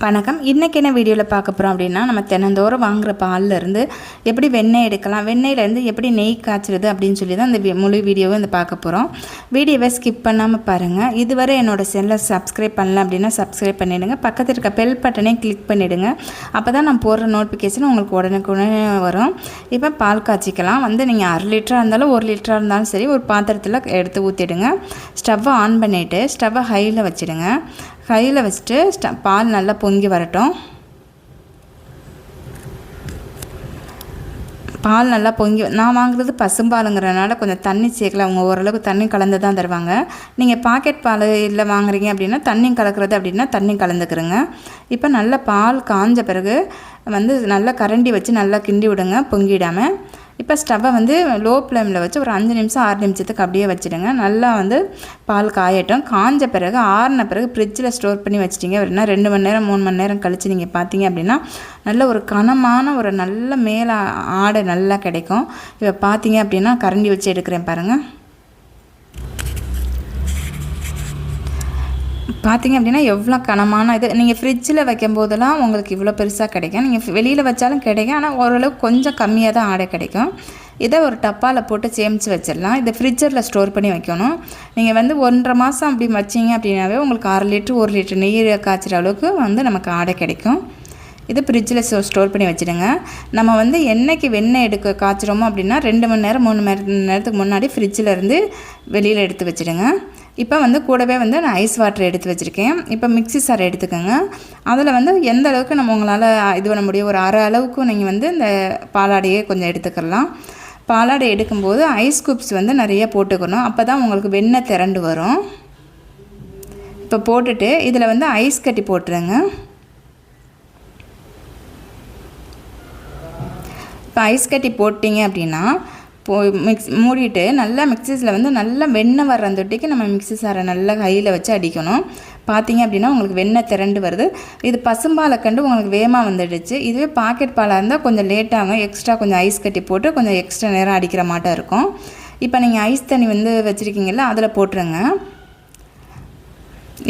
வணக்கம். இன்றைக்கி என்ன வீடியோவில் பார்க்க போகிறோம் அப்படின்னா நம்ம தினந்தோறும் வாங்குகிற பால்ல இருந்து எப்படி வெண்ணெய் எடுக்கலாம் வெண்ணெயிலேருந்து எப்படி நெய் காய்ச்சிடுது அப்படின்னு சொல்லி தான் இந்த வி- முழு வீடியோவை இந்த பார்க்க போகிறோம் வீடியோவை ஸ்கிப் பண்ணாமல் பாருங்கள் இதுவரை என்னோட செல்லை சப்ஸ்கிரைப் பண்ணல அப்படின்னா சப்ஸ்கிரைப் பண்ணிவிடுங்க பக்கத்தில் இருக்க பெல் பட்டனே கிளிக் பண்ணிவிடுங்க அப்போ தான் நான் போடுற நோட்டிஃபிகேஷன் உங்களுக்கு உடனுக்குடனே வரும். இப்போ பால் காய்ச்சிக்கலாம். வந்து நீங்கள் அரை லிட்டராக இருந்தாலும் ஒரு லிட்டராக இருந்தாலும் சரி ஒரு பாத்திரத்தில் எடுத்து ஊற்றிடுங்க ஸ்டவ்வை ஆன் பண்ணிவிட்டு ஸ்டவ்வை ஹையில் வச்சுடுங்க. கையில் வச்சுட்டு ஸ்ட பால் நல்லா பொங்கி வரட்டும். பால் நல்லா பொங்கி நான் வாங்குறது பசும்பாலுங்கிறனால கொஞ்சம் தண்ணி சேர்க்கல. அவங்க ஓரளவுக்கு தண்ணி கலந்து தான் தருவாங்க. நீங்கள் பாக்கெட் பால் இல்லை வாங்குறீங்க அப்படின்னா தண்ணி கலக்கிறது அப்படின்னா தண்ணி கலந்துக்கிறோங்க இப்போ நல்லா பால் காஞ்ச பிறகு வந்து நல்லா கரண்டி வச்சு நல்லா கிண்டி விடுங்க பொங்கிடாமல் இப்போ ஸ்டவ்வை வந்து லோ ஃப்ளேமில் வச்சு ஒரு அஞ்சு நிமிஷம் ஆறு நிமிஷத்துக்கு அப்படியே வச்சுடுங்க. நல்லா வந்து பால் காயட்டும். காஞ்ச பிறகு ஆறின பிறகு ஃப்ரிட்ஜில் ஸ்டோர் பண்ணி வச்சிட்டிங்க அப்படின்னா ரெண்டு மணி நேரம் மூணு மணி நேரம் கழித்து நீங்கள் பார்த்தீங்க அப்படின்னா நல்ல ஒரு கனமான ஒரு நல்ல மேலே ஆடை நல்லா கிடைக்கும். இப்போ பார்த்தீங்க அப்படின்னா கரண்டி வச்சு எடுக்கிறேன் பாருங்கள் பார்த்தீங்க அப்படின்னா எவ்வளோ கனமான இது. நீங்கள் ஃப்ரிட்ஜில் வைக்கும் போதெல்லாம் உங்களுக்கு இவ்வளோ பெருசாக கிடைக்கும். நீங்கள் வெளியில் வச்சாலும் கிடைக்கும். ஆனால் ஓரளவுக்கு கொஞ்சம் கம்மியாக தான் ஆடை கிடைக்கும். இதை ஒரு டப்பாவில் போட்டு சேமித்து வச்சிடலாம். இதை ஃப்ரிட்ஜரில் ஸ்டோர் பண்ணி வைக்கணும். நீங்கள் வந்து ஒன்றரை மாதம் அப்படி வச்சிங்க அப்படின்னாவே உங்களுக்கு அரை லிட்ரு ஒரு லிட்டர் நீர் காய்ச்சிற அளவுக்கு வந்து நமக்கு ஆடை கிடைக்கும். இது ஃப்ரிட்ஜில் ஸ்டோ ஸ்டோர் பண்ணி வச்சுடுங்க. நம்ம வந்து என்னைக்கு வெண்ணெய் எடுக்க காய்ச்சிரோமோ அப்படின்னா ரெண்டு மணி நேரம் மூணு மணி நேரத்துக்கு முன்னாடி ஃப்ரிட்ஜில் இருந்து வெளியில் எடுத்து வச்சுடுங்க. இப்போ வந்து கூடவே வந்து நான் ஐஸ் வாட்டர் எடுத்து வச்சுருக்கேன். இப்போ மிக்ஸி சார் எடுத்துக்கோங்க. அதில் வந்து எந்த அளவுக்கு நம்ம உங்களால் இது பண்ண முடியும்? ஒரு அரை அளவுக்கு நீங்கள் வந்து இந்த பாலாடையே கொஞ்சம் எடுத்துக்கலாம். பாலாடை எடுக்கும்போது ஐஸ் குப்ஸ் வந்து நிறைய போட்டுக்கணும். அப்போ தான் உங்களுக்கு வெண்ணெய் திரண்டு வரும். இப்போ போட்டுட்டு இதில் வந்து ஐஸ் கட்டி போட்டுருங்க. இப்போ ஐஸ் கட்டி போட்டிங்க அப்படின்னா போ மிக்ஸ் மூடிட்டு நல்லா மிக்சிஸில் வந்து நல்லா வெண்ணெய் வர்ற அந்த தொட்டிக்கு நம்ம மிக்ஸி சாரை நல்லா கையில் வச்சு அடிக்கணும். பார்த்தீங்க அப்படின்னா உங்களுக்கு வெண்ணெய் திரண்டு வருது. இது பசும்பாலை கண்டு உங்களுக்கு வேகமாக வந்துடுச்சு. இதுவே பாக்கெட் பாலாக இருந்தால் கொஞ்சம் லேட்டாகும் எக்ஸ்ட்ரா கொஞ்சம் ஐஸ் கட்டி போட்டு கொஞ்சம் எக்ஸ்ட்ரா நேரம் அடிக்கிற மாட்டம் இருக்கும். இப்போ நீங்கள் ஐஸ் தண்ணி வந்து வச்சுருக்கீங்களா அதில் போட்டுருங்க.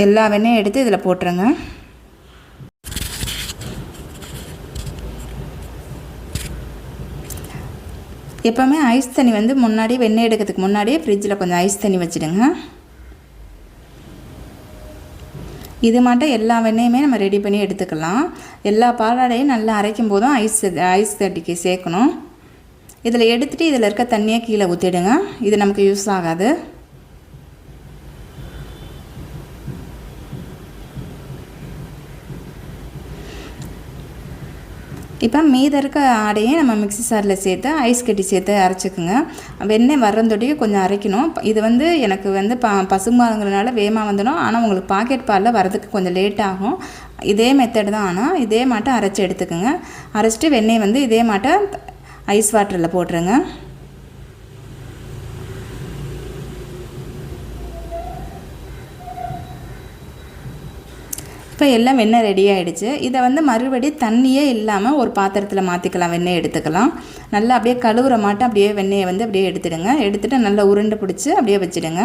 எல்லா வெண்ணையும் எடுத்து இதில் போட்டுருங்க. எப்போவுமே ஐஸ் தண்ணி வந்து முன்னாடியே வெண்ணெய் எடுக்கிறதுக்கு முன்னாடியே ஃப்ரிட்ஜில் கொஞ்சம் ஐஸ் தண்ணி வச்சுடுங்க. இது மட்டும் எல்லா வெண்ணெயுமே நம்ம ரெடி பண்ணி எடுத்துக்கலாம். எல்லா பாலாடையும் நல்லா அரைக்கும் போதும் ஐஸ் ஐஸ் தட்டிக்கு சேர்க்கணும். இதில் எடுத்துகிட்டு இதில் இருக்க தண்ணியை கீழே ஊற்றிடுங்க இது நமக்கு யூஸ் ஆகாது. இப்போ மீத இருக்க ஆடையை நம்ம மிக்ஸி சாரில் சேர்த்து ஐஸ் கட்டி சேர்த்து அரைச்சிக்குங்க. வெண்ணெய் வர்றந்தொட்டிக்கு கொஞ்சம் அரைக்கணும். இது வந்து எனக்கு வந்து ப பசும்பாலுங்கிறனால வேகமாக வந்துடும். ஆனால் உங்களுக்கு பாக்கெட் பாலில் வரதுக்கு கொஞ்சம் லேட் ஆகும். இதே மெத்தட் தான். ஆனால் இதே மாட்டை அரைச்சி எடுத்துக்கோங்க. அரைச்சிட்டு வெண்ணெய் வந்து இதே மாட்டை ஐஸ் வாட்டரில் போட்டுருங்க. இப்போ எல்லாம் வெண்ணெய் ரெடி ஆகிடுச்சு இதை வந்து மறுபடி தண்ணியே இல்லாமல் ஒரு பாத்திரத்தில் மாற்றிக்கலாம் வெண்ணெய் எடுத்துக்கலாம். நல்லா அப்படியே கழுவுற மாட்டம் அப்படியே வெண்ணெயை வந்து அப்படியே எடுத்துடுங்க. எடுத்துகிட்டு நல்லா உருண்டை பிடிச்சி அப்படியே வச்சுடுங்க.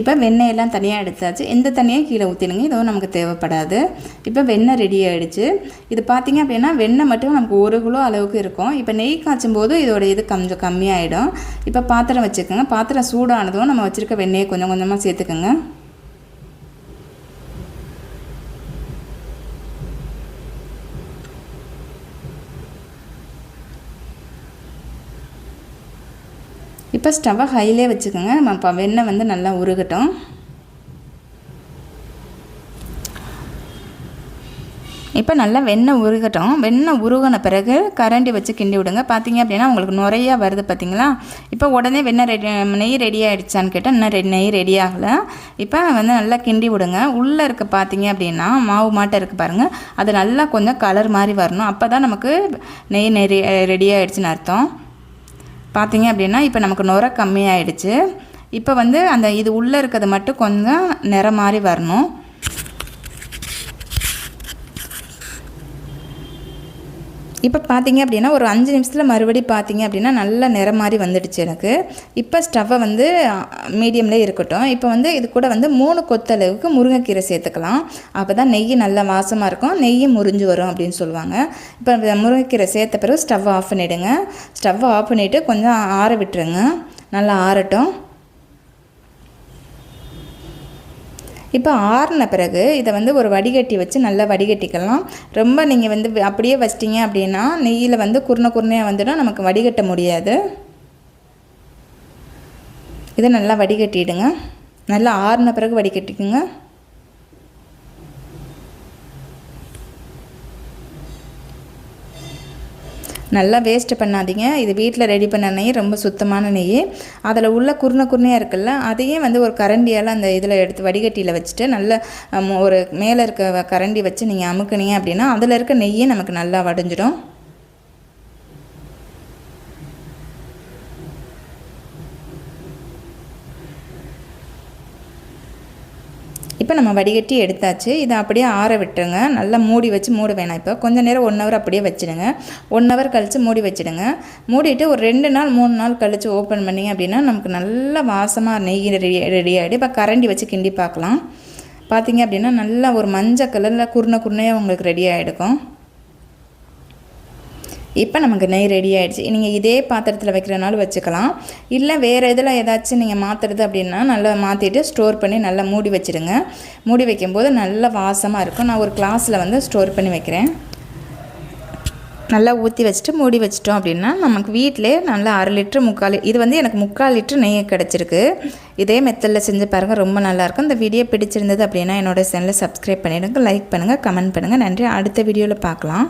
இப்போ வெண்ணெயெல்லாம் தனியாக எடுத்தாச்சு. இந்த தண்ணியை கீழே ஊற்றிடுங்க இதுவும் நமக்கு தேவைப்படாது. இப்போ வெண்ணெய் ரெடி ஆகிடுச்சு இது பார்த்திங்க அப்படின்னா வெண்ணெய் மட்டும் நமக்கு ஒரு கிலோ அளவுக்கு இருக்கும். இப்போ நெய் காய்ச்சும் போது இதோட இது கொஞ்சம் கம்மியாகிடும் இப்போ பாத்திரம் வச்சுக்கோங்க. பாத்திரம் சூடானதும் நம்ம வச்சுருக்க வெண்ணெயை கொஞ்சம் கொஞ்சமாக சேர்த்துக்கோங்க. இப்போ ஸ்டவ்வை ஹையிலே வச்சுக்கோங்க. நம்ம இப்போ வெண்ணெய் வந்து நல்லா உருகட்டும். இப்போ நல்லா வெண்ணெய் உருகட்டும். வெண்ணெய் உருகின பிறகு கரண்டி வச்சு கிண்டி விடுங்க. பார்த்தீங்க அப்படின்னா உங்களுக்கு நிறையா வருது பார்த்தீங்களா? இப்போ உடனே வெண்ணெய் ரெடி நெய் ரெடி ஆகிடுச்சான்னு கேட்டால் இன்னும் ரெடி நெய் ரெடி ஆகலை. இப்போ வந்து நல்லா கிண்டி விடுங்க. உள்ளே இருக்க பார்த்தீங்க அப்படின்னா மாவு மாட்டை இருக்குது பாருங்கள் அது நல்லா கொஞ்சம் கலர் மாதிரி வரணும். அப்போ தான் நமக்கு நெய் நெறி ரெடி ஆகிடுச்சின்னு அர்த்தம். பார்த்தீங்க அப்படின்னா இப்போ நமக்கு நுர கம்மியாயிடுச்சு. இப்போ வந்து அந்த இது உள்ளே இருக்கிறது மட்டும் கொஞ்சம் நிறம் மாதிரி வரணும். இப்போ பார்த்தீங்க அப்படின்னா ஒரு அஞ்சு நிமிஷத்தில் மறுபடி பார்த்தீங்க அப்படின்னா நல்ல நிறம் மாதிரி வந்துடுச்சு எனக்கு. இப்போ ஸ்டவ்வை வந்து மீடியம்லேயே இருக்கட்டும். இப்போ வந்து இது கூட வந்து மூணு கொத்தளவுக்கு முருங்கைக்கீரை சேர்த்துக்கலாம். அப்போ தான் நெய் நல்லா வாசமாக இருக்கும். நெய் முறிஞ்சு வரும் அப்படின்னு சொல்லுவாங்க. இப்போ முருங்கைக்கீரை சேர்த்த பிறகு ஸ்டவ் ஆஃப் பண்ணிவிடுங்க ஸ்டவ் ஆஃப் பண்ணிவிட்டு கொஞ்சம் ஆற விட்டுருங்க. நல்லா ஆறட்டும். இப்போ ஆறின பிறகு இதை வந்து ஒரு வடிகட்டி வச்சு நல்லா வடிகட்டிக்கலாம். ரொம்ப நீங்கள் வந்து அப்படியே வச்சிட்டிங்க அப்படின்னா நெய்யில் வந்து குருணை குருணையாக வந்துடும் நமக்கு வடிகட்ட முடியாது. இதை நல்லா வடிகட்டிடுங்க. நல்லா ஆறின பிறகு வடிகட்டிக்குங்க. நல்லா வேஸ்ட்டு பண்ணாதீங்க. இது வீட்டில் ரெடி பண்ண நெய் ரொம்ப சுத்தமான நெய். அதில் உள்ள குருணை குருணையாக இருக்குல்ல அதையும் வந்து ஒரு கரண்டியால் அந்த இதில் எடுத்து வடிகட்டியில் வச்சுட்டு நல்ல ஒரு மேலே இருக்க கரண்டி வச்சு நீங்கள் அமுக்குனீங்க அப்படின்னா அதில் இருக்க நெய்யே நமக்கு நல்லா வடிஞ்சிடும். இப்போ நம்ம வடிகட்டி எடுத்தாச்சு. இதை அப்படியே ஆற விட்டுருங்க. நல்லா மூடி வச்சு மூட வேணாம் இப்போ. கொஞ்சம் நேரம் ஒன் ஹவர் அப்படியே வச்சுடுங்க. ஒன் ஹவர் கழித்து மூடி வச்சுடுங்க. மூடிட்டு ஒரு ரெண்டு நாள் மூணு நாள் கழித்து ஓப்பன் பண்ணிங்க அப்படின்னா நமக்கு நல்ல வாசமாக நெய் ரெடி ரெடி ஆகிடு இப்போ கரண்டி வச்சு கிண்டி பார்க்கலாம். பார்த்தீங்க அப்படின்னா நல்லா ஒரு மஞ்சள் கலரில் குருணை குருணையாக உங்களுக்கு ரெடி ஆகிடுக்கும் இப்போ நமக்கு நெய் ரெடி ஆகிடுச்சு நீங்கள் இதே பாத்திரத்தில் வைக்கிறனாலும் வச்சுக்கலாம். இல்லை வேறு இதில் ஏதாச்சும் நீங்கள் மாற்றுறது அப்படின்னா நல்லா மாற்றிட்டு ஸ்டோர் பண்ணி நல்லா மூடி வச்சுடுங்க. மூடி வைக்கும்போது நல்ல வாசமாக இருக்கும். நான் ஒரு கிளாஸில் வந்து ஸ்டோர் பண்ணி வைக்கிறேன். நல்லா ஊற்றி வச்சுட்டு மூடி வச்சிட்டோம் அப்படின்னா நமக்கு வீட்டிலே நல்லா அரை லிட்ரு முக்கால் இது வந்து எனக்கு முக்கால் லிட்ரு நெய் கிடச்சிருக்கு. இதே மெத்தடில் செஞ்சு பாருங்கள் ரொம்ப நல்லாயிருக்கும் இந்த வீடியோ பிடிச்சிருந்தது அப்படின்னா என்னோடய சேனலை சப்ஸ்கிரைப் பண்ணிவிடுங்க லைக் பண்ணுங்கள் கமெண்ட் பண்ணுங்கள் நன்றி. அடுத்த வீடியோவில் பார்க்கலாம்.